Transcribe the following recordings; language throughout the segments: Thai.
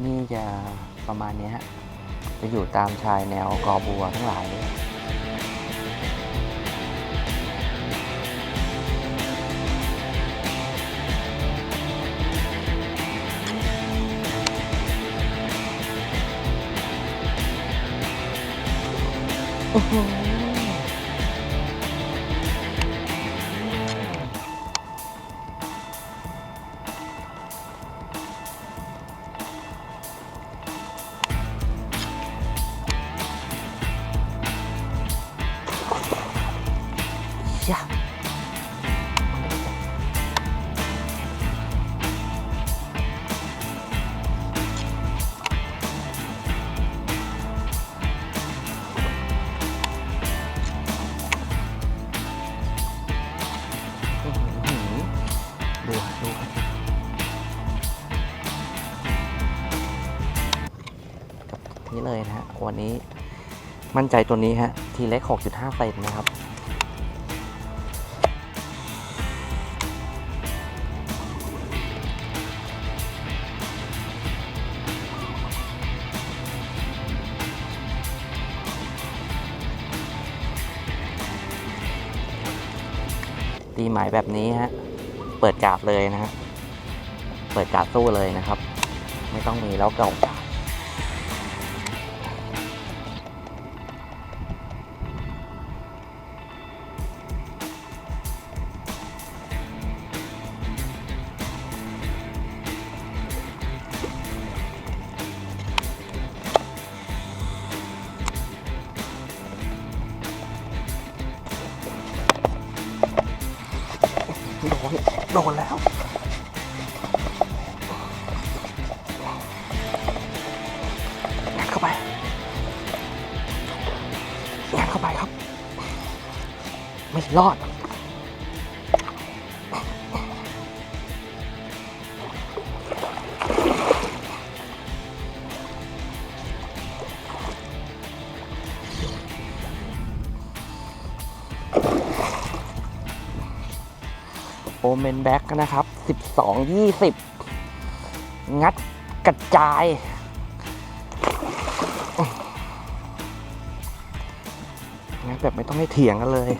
ที่นี่จะประมาณนี้ฮะจะอยู่ตามชายแนวกอบัวทั้งหลายโอ้โห ยะอื้อหือดูฮะดูครับนี่เลยนะฮะวันนี้มั่นใจตัวนี้ฮะทีเล็ก6.5เซนนะครับ ตีหมายแบบนี้ฮะ เปิดกราดเลยนะฮะ เปิดกราดสู้เลยนะครับ ไม่ต้องมีแล้วเก่า ดแล้วงัดเข้าไปงัดเข้าไปครับ ไม่รอด โอเมนแบ็กนะครับ 12 20 งัดกระจาย งัดแบบไม่ต้องให้เถียงกันเลย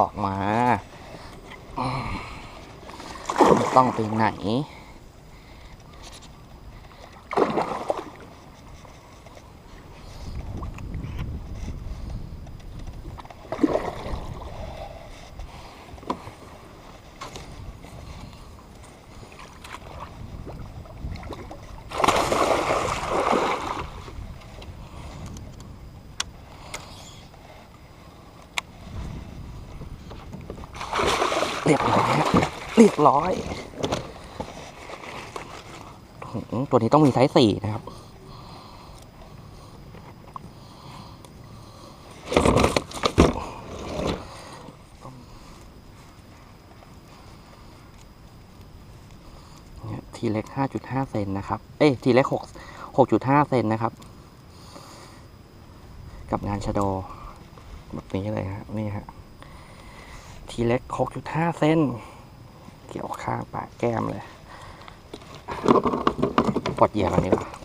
ออกมา ไม่ต้องไปไหน เรียบร้อย เรียบร้อย ตัวนี้ต้องมีไซส์สี่นะครับ ทีเล็กห้าจุดห้าเซนนะครับ เอ้ย ทีเล็กหกหกจุดห้าเซนนะครับ กับงานชะโดแบบนี้เลยฮะ นี่ฮะ ทีเล็ก 6.5เส้น เกี่ยวข้างปากแก้มเลยปลดเหยียบอันนี้ก่อน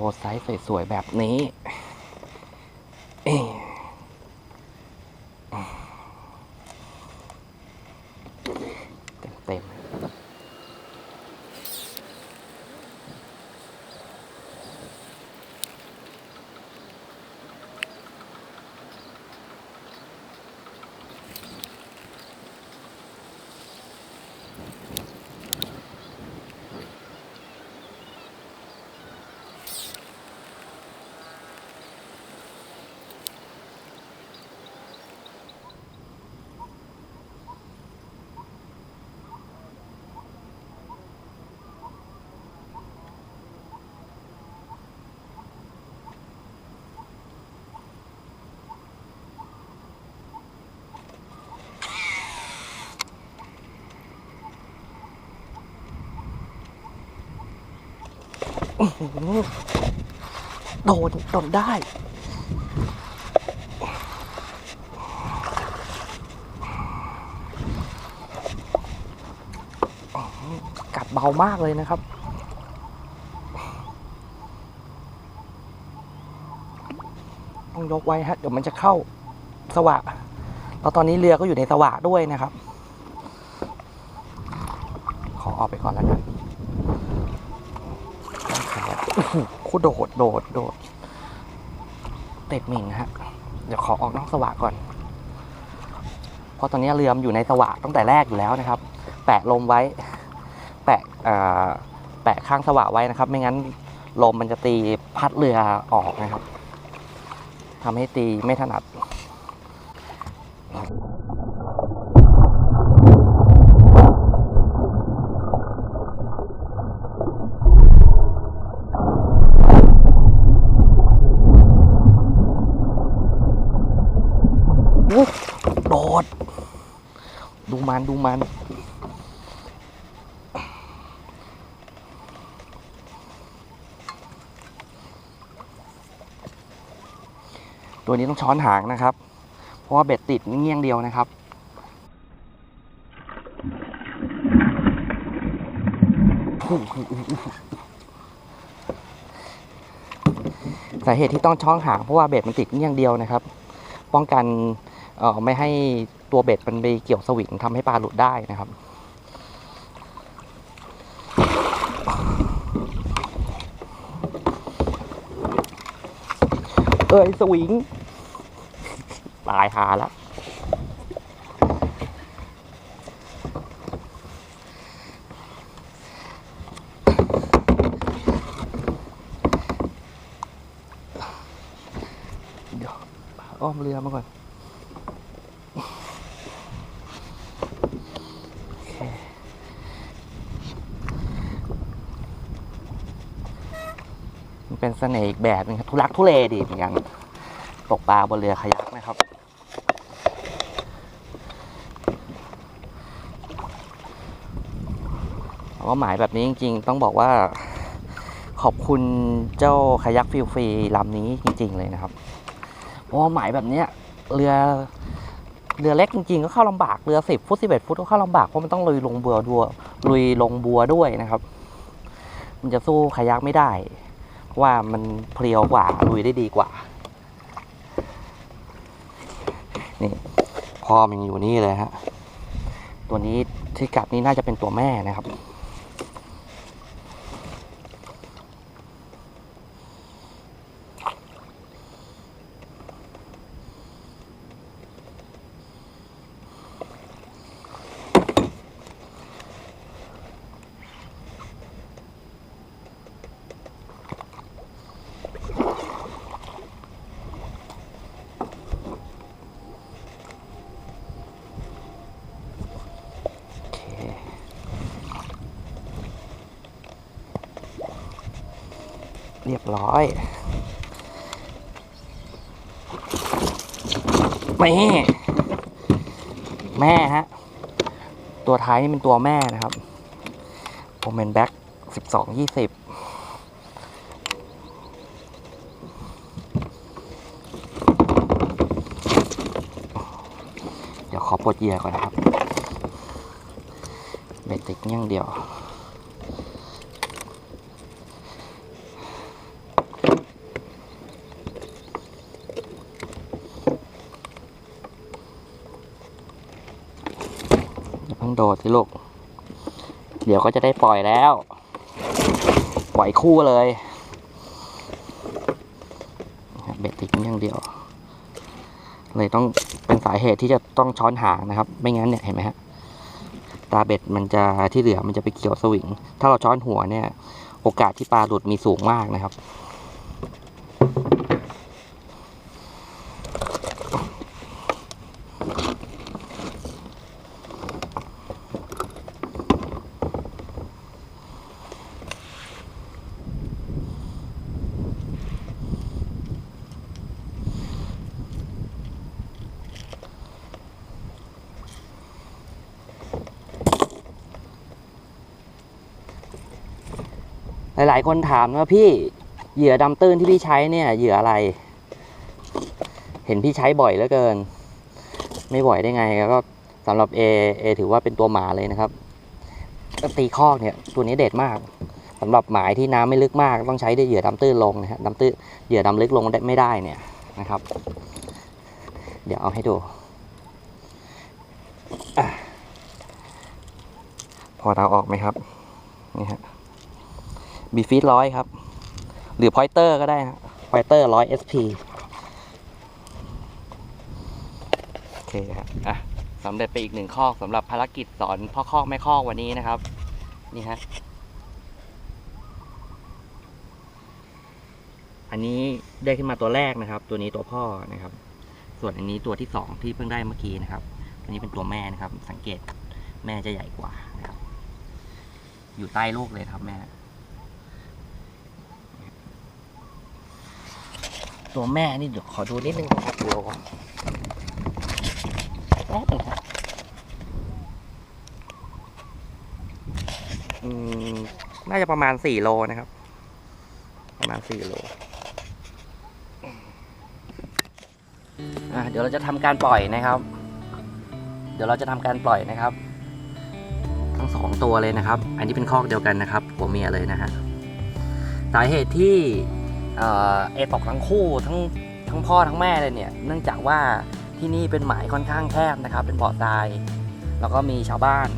โดไซส์สวยๆแบบนี้ โดนโดนได้ กัดเบามากเลยนะครับต้องยกไว้ฮะเดี๋ยวมันจะเข้าสวะแล้วตอนนี้เรือก็อยู่ในสวะด้วยนะครับ ขอออกไปก่อนแล้วกัน โคตรโดดโดดโดดเต็ดหมิงฮะ เดี๋ยวขอออกนอกสวะก่อน เพราะตอนนี้เรือมอยู่ในสวะตั้งแต่แรกอยู่แล้วนะครับ แปะลมไว้ แปะเอ่อแปะข้างสวะไว้นะครับ ไม่งั้นลมมันจะตีพัดเรือออกนะครับทำให้ตีไม่ถนัด อุ๊ยโดด ดู มันดูมัน ตัวนี้ต้องช้อนหางนะครับ เพราะว่าเบ็ดติดเงี้ยงเดียวนะครับสาเหตุที่ต้องช้อนหางเพราะว่าเบ็ดมันติดเงี้ยงเดียวนะครับ ป้องกันออไม่ให้ ตัวเบ็ดมันไปเกี่ยวสวิงทำให้ปลาหลุดได้นะครับ เอ้ยสวิงตายหาแล้วเดี๋ยวอ้อมเรือมาก่อน โอเคมัน เป็นเสน่ห์อีกแบบหนึงครับทุลักทุเลดีเหมือนกันตกปลาบนเรือคายักนะครับว่าหมายแบบนี้จริงๆ ต้องบอกว่าขอบคุณเจ้าคายักฟิลฟรีลำนี้จริง ๆ เลยนะครับเพราะหมายแบบนี้เรือเรือเล็กจริงๆ ก็เข้าลำบากเรือสิบฟุตสิบเอ็ดฟุตก็เข้าลำบากเพราะมันต้องลุยลงบัวดัวลุยลงบัวด้วยนะครับ มันจะสู้คายักไม่ได้ ว่ามันเพรียวกว่าลุยได้ดีกว่า นี่พ่อมันอยู่นี่เลยฮะ ตัวนี้ที่กัดนี่น่าจะเป็นตัวแม่นะครับ เรียบร้อยแม่แม่ฮะ ตัวท้ายนี่เป็นตัวแม่นะครับโอเมนแบ็กสิบสองยี่สิบเดี๋ยวขอปลดเหยื่อก่อนนะครับเบติดอย่างเดียว อย่าเพิ่ง โดดสิลูก เดี๋ยวก็จะได้ปล่อยแล้ว ปล่อยคู่เลย เบ็ดติดอย่างเดียว เลยต้องเป็นสาเหตุที่จะต้องช้อนหางนะครับ ไม่งั้นเนี่ยเห็นไหมฮะ ตาเบ็ดมันจะที่เหลือมันจะไปเกี่ยวสวิง ถ้าเราช้อนหัวเนี่ย โอกาสที่ปลาหลุดมีสูงมากนะครับ หลายๆ คนถามว่าพี่เหยื่อดำตื้นที่พี่ใช้เนี่ยเหยื่ออะไร เห็นพี่ใช้บ่อยเหลือเกิน ไม่บ่อยได้ไงก็สำหรับ A A ถือว่าเป็นตัวหมาเลยนะครับตีคอกเนี่ยตัวนี้เด็ดมากสำหรับหมายที่น้ำไม่ลึกมาก ต้องใช้ด้เหยื่อดำตื้นลงนะฮะดำตื้นเหยื่อดำลึกลงไม่ได้เนี่ยนะครับ เดี๋ยวเอาให้ดูอพอเราออกไหมครับนี่ฮะ บีฟีดร้อยครับ หรือพอยเตอร์ก็ได้ฮะพอยเตอร์ร้อย SP โอเคครับอะสำเร็จไปอีกหนึ่งข้อสำหรับภารกิจสอนพ่อคอกแม่คอกวันนี้นะครับ นี่ฮะอันนี้ได้ขึ้นมาตัวแรกนะครับ ตัวนี้ตัวพ่อนะครับ ส่วนอันนี้ตัวที่สองที่เพิ่งได้เมื่อกี้นะครับอันนี้เป็นตัวแม่นะครับ สังเกตแม่จะใหญ่กว่านะครับ อยู่ใต้ลูกเลยครับแม่ ตัวแม่นี่เดี๋ยวขอดูนิดนึงครับกิโลแป๊บนึงครับอืมน่าจะประมาณสี่โลนะครับ ประมาณสี่โลอะเดี๋ยวเราจะทำการปล่อยนะครับ เดี๋ยวเราจะทำการปล่อยนะครับ ทั้งสองตัวเลยนะครับ อันนี้เป็นคอกเดียวกันนะครับผัวเมียเลยนะฮะสาเหตุที่ เอ่อเอตกทั้งคู่ทั้งทั้งพ่อทั้งแม่เลยเนี่ยเนื่องจากว่าที่นี่เป็นหมายค่อนข้างแคบนะครับ เป็นบ่อทราย แล้วก็มีชาวบ้าน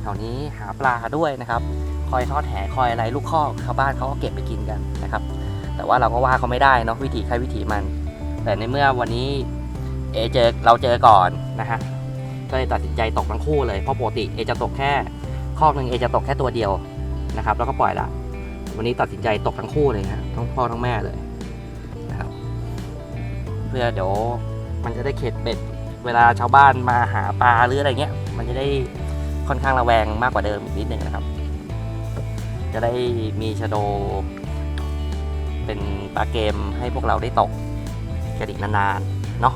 แถวนี้หาปลาด้วยนะครับ คอยทอดแหคอยอะไรลูกคอกชาวบ้านเขาก็เก็บไปกินกันนะครับ แต่ว่าเราก็ว่าเขาไม่ได้เนาะวิธีใครวิธีมัน แต่ในเมื่อวันนี้เอเจอเราเจอก่อนนะฮะก็เลยตัดสินใจตกทั้งคู่เลยเพราะปกติเอจะตกแค่คอกหนึ่งเอจะตกแค่ตัวเดียวนะครับ แล้วก็ปล่อยละ วันนี้ตัดสินใจตกทั้งคู่เลยนะทั้งพ่อทั้งแม่เลยนะครับเพื่อเดี๋ยวมันจะได้เข็ดเบ็ดเวลาชาวบ้านมาหาปลาหรืออะไรเงี้ย มันจะได้ค่อนข้างระแวงมากกว่าเดิมอีกนิดนึงนะครับ จะได้มีชะโด เป็นปลาเกมให้พวกเราได้ตกกันอีกนานๆเนาะ